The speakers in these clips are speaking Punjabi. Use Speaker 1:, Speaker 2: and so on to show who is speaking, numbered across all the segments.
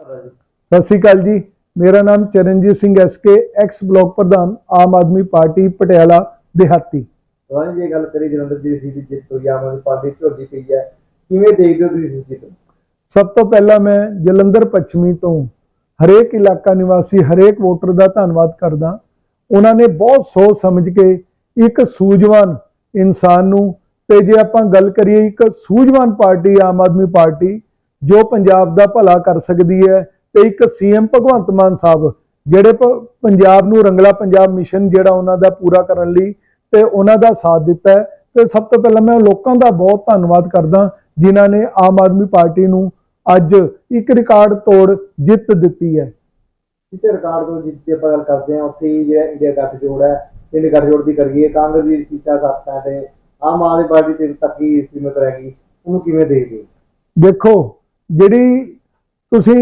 Speaker 1: ਸਤਿ ਸ਼੍ਰੀ ਅਕਾਲ ਜੀ। ਮੇਰਾ ਨਾਮ Charanjit Singh SK ex block ਪ੍ਰਧਾਨ ਆਮ ਆਦਮੀ ਪਾਰਟੀ ਪਟਿਆਲਾ ਦਿਹਾਤੀ।
Speaker 2: ਸਵਾਲ ਜੀ ਗੱਲ ਕਰੀ ਜਲੰਧਰ ਦੀ ਸੀ ਦੀ ਜਿੱਤ ਹੋਈ ਆਮ ਆਦਮੀ ਪਾਰਟੀ ਝੋਲੀ ਪਈ ਹੈ। ਕਿਵੇਂ ਦੇਖਦੇ ਹੋ ਤੁਸੀਂ ਜਿੱਤ?
Speaker 1: ਸਭ ਤੋਂ ਪਹਿਲਾਂ ਮੈਂ ਜਲੰਧਰ ਪੱਛਮੀ ਤੋਂ ਹਰੇਕ ਇਲਾਕਾ ਨਿਵਾਸੀ ਹਰੇਕ ਵੋਟਰ ਦਾ ਧੰਨਵਾਦ ਕਰਦਾ। ਉਹਨਾਂ ਨੇ ਬਹੁਤ ਸੋਚ ਸਮਝ ਕੇ ਇੱਕ ਸੂਝਵਾਨ ਇਨਸਾਨ ਨੂੰ ਤੇ ਜੇ ਆਪਾਂ ਗੱਲ ਕਰੀਏ ਇੱਕ ਸੂਝਵਾਨ ਪਾਰਟੀ ਆਮ ਆਦਮੀ ਪਾਰਟੀ ਜੋ ਪੰਜਾਬ ਦਾ ਭਲਾ ਕਰ ਸਕਦੀ ਹੈ ਤੇ ਇੱਕ ਸੀਐਮ ਭਗਵੰਤ ਮਾਨ ਸਾਹਿਬ ਜਿਹੜੇ ਪੰਜਾਬ ਨੂੰ ਰੰਗਲਾ ਪੰਜਾਬ ਮਿਸ਼ਨ ਜਿਹੜਾ ਉਹਨਾਂ ਦਾ ਪੂਰਾ ਕਰਨ ਲਈ ਤੇ ਉਹਨਾਂ ਦਾ ਸਾਥ ਦਿੱਤਾ ਹੈ ਤੇ ਸਭ ਤੋਂ ਪਹਿਲਾਂ ਮੈਂ ਲੋਕਾਂ ਦਾ ਬਹੁਤ ਧੰਨਵਾਦ ਕਰਦਾ ਜਿਨ੍ਹਾਂ ਨੇ ਆਮ ਆਦਮੀ ਪਾਰਟੀ ਨੂੰ ਅੱਜ ਇੱਕ ਰਿਕਾਰਡ ਤੋੜ ਜਿੱਤ ਦਿੱਤੀ ਹੈ
Speaker 2: ਜਿੱਥੇ ਰਿਕਾਰਡ ਤੋਂ ਜਿੱਤ ਦੀ ਆਪਾਂ ਗੱਲ ਕਰਦੇ ਹਾਂ ਉੱਥੇ ਹੀ ਜਿਹੜਾ ਇੰਡੀਆ ਗੱਠਜੋੜ ਹੈ ਇੰਡੀਆ ਗੱਠਜੋੜ ਦੀ ਕਰੀਏ ਕਾਂਗਰਸ ਦੀ ਸੀਟਾਂ ਸੱਤ ਹੈ ਤੇ ਆਮ ਆਦਮੀ ਪਾਰਟੀ ਤੇ ਤੱਕ ਹੀ ਸੀਮਤ ਰਹਿ ਗਈ ਉਹਨੂੰ ਕਿਵੇਂ ਦੇਖਦੇ?
Speaker 1: ਦੇਖੋ ਜਿਹੜੀ ਤੁਸੀਂ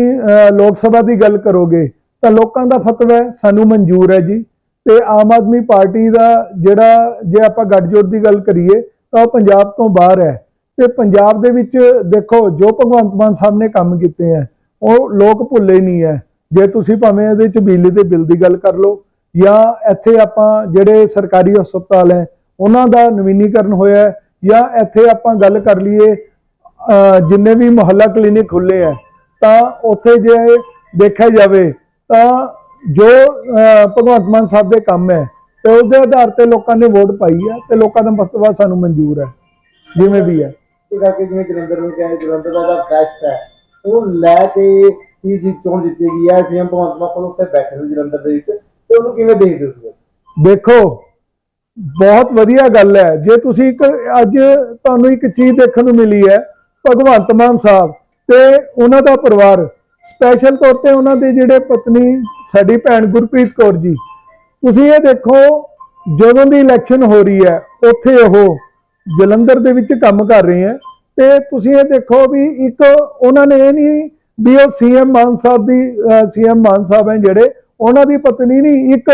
Speaker 1: ਲੋਕ ਸਭਾ ਦੀ ਗੱਲ ਕਰੋਗੇ, ਤਾਂ ਲੋਕਾਂ ਦਾ ਫਤਵਾ ਹੈ, ਸਾਨੂੰ ਮਨਜ਼ੂਰ ਹੈ ਜੀ। ਤੇ ਆਮ ਆਦਮੀ ਪਾਰਟੀ ਦਾ ਜਿਹੜਾ, ਜੇ ਆਪਾਂ ਗੱਠਜੋੜ ਦੀ ਗੱਲ ਕਰੀਏ, ਤਾਂ ਉਹ ਪੰਜਾਬ ਤੋਂ ਬਾਹਰ ਹੈ। ਤੇ ਪੰਜਾਬ ਦੇ ਵਿੱਚ ਦੇਖੋ, ਜੋ ਭਗਵੰਤ ਮਾਨ ਸਾਹਿਬ ਨੇ ਕੰਮ ਕੀਤੇ ਹੈ, ਉਹ ਲੋਕ ਭੁੱਲੇ ਨਹੀਂ ਹੈ। ਜੇ ਤੁਸੀਂ ਭਾਵੇਂ ਇਹਦੇ ਚ ਬਿਜਲੀ ਦੇ ਬਿੱਲ ਦੀ ਗੱਲ ਕਰ ਲਓ, ਜਾਂ ਇੱਥੇ ਆਪਾਂ ਜਿਹੜੇ ਸਰਕਾਰੀ ਹਸਪਤਾਲ ਹੈ, ਉਹਨਾਂ ਦਾ ਨਵੀਨੀਕਰਨ ਹੋਇਆ ਜਾਂ ਇੱਥੇ ਆਪਾਂ ਗੱਲ ਕਰ ਲਈਏ ਜਿੰਨੇ ਵੀ ਮੁਹੱਲਾ ਕਲੀਨਿਕ ਖੁੱਲੇ ਆ ਤਾਂ ਉੱਥੇ ਜੇ ਦੇਖਿਆ ਜਾਵੇ ਤਾਂ ਜੋ ਭਗਵੰਤ ਮਾਨ ਸਾਹਿਬ ਦੇ ਕੰਮ ਹੈ ਤੇ ਉਹਦੇ ਆਧਾਰ ਤੇ ਲੋਕਾਂ ਨੇ ਵੋਟ ਪਾਈ ਹੈ ਤੇ ਲੋਕਾਂ ਦਾ ਮਸਤਵਾ ਸਾਨੂੰ ਮਨਜ਼ੂਰ ਹੈ ਜਿਵੇਂ ਵੀ ਹੈ
Speaker 2: ਇਹ ਕਰਕੇ ਜਿਵੇਂ ਜਲੰਧਰ ਨੂੰ ਕਿਹਾ ਜਲੰਧਰ ਦਾ ਜਿਹੜਾ ਬੈਸਟ ਹੈ ਉਹਨੂੰ ਲੈ ਕੇ ਹੀ ਜੀ ਚੋਣ ਜਿੱਤੀ ਗਈ ਹੈ ਸੀਐਮ ਭਗਵੰਤ ਮਾਨ ਕੋਲ ਉੱਥੇ ਬੈਠੇ ਨੇ ਜਲੰਧਰ ਦੇ ਵਿੱਚ ਤੇ ਉਹਨੂੰ ਕਿਵੇਂ ਦੇਖਦੇ ਹੋ?
Speaker 1: ਦੇਖੋ ਬਹੁਤ ਵਧੀਆ ਗੱਲ ਹੈ ਜੇ ਤੁਸੀਂ ਇੱਕ ਅੱਜ ਤੁਹਾਨੂੰ ਇੱਕ ਚੀਜ਼ ਦੇਖਣ ਨੂੰ ਮਿਲੀ ਹੈ ਭਗਵੰਤ ਮਾਨ ਸਾਹਿਬ ਤੇ ਉਹਨਾਂ ਦਾ ਪਰਿਵਾਰ। ਸਪੈਸ਼ਲ ਤੌਰ ਤੇ ਉਹਨਾਂ ਦੇ ਜਿਹੜੇ ਪਤਨੀ, ਸਾਡੀ ਭੈਣ ਗੁਰਪ੍ਰੀਤ ਕੌਰ ਜੀ, ਤੁਸੀਂ ਇਹ ਦੇਖੋ, ਜਦੋਂ ਦੀ ਇਲੈਕਸ਼ਨ ਹੋ ਰਹੀ ਹੈ, ਉੱਥੇ ਉਹ ਜਲੰਧਰ ਦੇ ਵਿੱਚ ਕੰਮ ਕਰ ਰਹੇ ਹੈ ਤੇ ਤੁਸੀਂ ਇਹ ਦੇਖੋ ਵੀ ਇੱਕ ਉਹਨਾਂ ਨੇ ਇਹ ਨਹੀਂ ਵੀ ਉਹ ਸੀਐਮ ਮਾਨ ਸਾਹਿਬ ਦੀ ਸੀਐਮ ਮਾਨ ਸਾਹਿਬ ਹੈ ਜਿਹੜੇ, ਉਹਨਾਂ ਦੀ ਪਤਨੀ ਨਹੀਂ, ਇੱਕ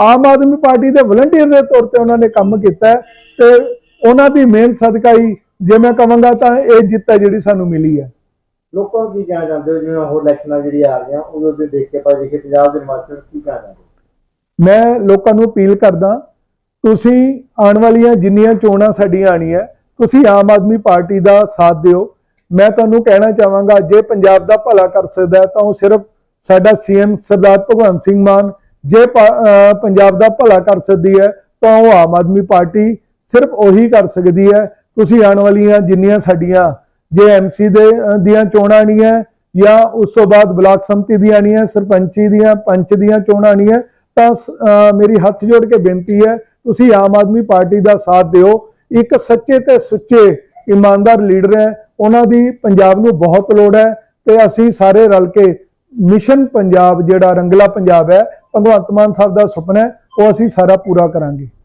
Speaker 1: ਆਮ ਆਦਮੀ ਪਾਰਟੀ ਦੇ ਵਲੰਟੀਅਰ ਦੇ ਤੌਰ ਤੇ ਉਹਨਾਂ ਨੇ ਕੰਮ ਕੀਤਾ ਹੈ ਤੇ ਉਹਨਾਂ ਦੀ ਮਿਹਨਤ ਸਦਕਾ ਹੀ ਜੇ ਮੈਂ ਕਹਾਂਗਾ ਤਾਂ ਇਹ ਜਿੱਤ ਹੈ ਜਿਹੜੀ ਸਾਨੂੰ ਮਿਲੀ ਹੈ।
Speaker 2: ਲੋਕਾਂ ਨੂੰ ਕੀ ਕਹਿਣਾ ਚਾਹੁੰਦੇ ਹੋ? ਜਿਵੇਂ ਹੋਰ ਇਲੈਕਸ਼ਨਾਂ ਜਿਹੜੀ ਆ ਰਹੀਆਂ ਉਹਦੇ ਉੱਤੇ ਦੇਖ ਕੇ ਆਪਾਂ ਦੇਖੇ ਪੰਜਾਬ ਦੇ ਨਿਵਾਸੀਆਂ ਨੂੰ ਕੀ ਕਹਿਣਾ ਚਾਹੁੰਦੇ?
Speaker 1: ਮੈਂ ਲੋਕਾਂ ਨੂੰ ਅਪੀਲ ਕਰਦਾ ਤੁਸੀਂ ਆਉਣ ਵਾਲੀਆਂ ਜਿੰਨੀਆਂ ਚੋਣਾਂ ਸਾਡੀਆਂ ਆਣੀਆਂ ਤੁਸੀਂ ਆਮ ਆਦਮੀ ਪਾਰਟੀ ਦਾ ਸਾਥ ਦਿਓ। ਮੈਂ ਤੁਹਾਨੂੰ ਕਹਿਣਾ ਚਾਹਾਂਗਾ ਜੇ ਪੰਜਾਬ ਦਾ ਭਲਾ ਕਰ ਸਕਦਾ ਤਾਂ ਉਹ ਸਿਰਫ ਸਾਡਾ ਸੀਐਮ ਸਰਦਾਰ ਭਗਵੰਤ ਸਿੰਘ ਮਾਨ ਜੇ ਪੰਜਾਬ ਦਾ ਭਲਾ ਕਰ ਸਕਦੀ ਹੈ ਤਾਂ ਉਹ ਆਮ ਆਦਮੀ ਪਾਰਟੀ ਸਿਰਫ ਉਹੀ ਕਰ ਸਕਦੀ ਹੈ। ਤੁਸੀਂ ਆਉਣ ਵਾਲੀਆਂ ਜਿੰਨੀਆਂ ਸਾਡੀਆਂ ਜੇ ਐਮਸੀ ਦੇ ਦੀਆਂ ਚੋਣਾਂ ਆਣੀਆਂ ਜਾਂ ਉਸ ਤੋਂ ਬਾਅਦ ਬਲਾਕ ਸੰਮਤੀ ਦੀਆਂ ਆਣੀਆਂ ਸਰਪੰਚੀ ਦੀਆਂ, ਪੰਚ ਦੀਆਂ ਚੋਣਾਂ ਆਣੀਆਂ ਤਾਂ ਸ- ਮੇਰੀ ਹੱਥ ਜੋੜ ਕੇ ਬੇਨਤੀ ਹੈ, ਤੁਸੀਂ ਆਮ ਆਦਮੀ ਪਾਰਟੀ ਦਾ ਸਾਥ ਦਿਓ। ਇੱਕ ਸੱਚੇ ਤੇ ਸੁੱਚੇ ਇਮਾਨਦਾਰ ਲੀਡਰ ਹੈ, ਉਹਨਾਂ ਦੀ ਪੰਜਾਬ ਨੂੰ ਬਹੁਤ ਲੋੜ ਹੈ, ਤੇ ਅਸੀਂ ਸਾਰੇ ਰਲ ਕੇ ਮਿਸ਼ਨ ਪੰਜਾਬ ਜਿਹੜਾ ਰੰਗਲਾ ਪੰਜਾਬ ਹੈ, ਭਗਵੰਤ ਮਾਨ ਸਾਹਿਬ ਦਾ ਸੁਪਨਾ ਹੈ, ਉਹ ਅਸੀਂ ਸਾਰਾ ਪੂਰਾ ਕਰਾਂਗੇ।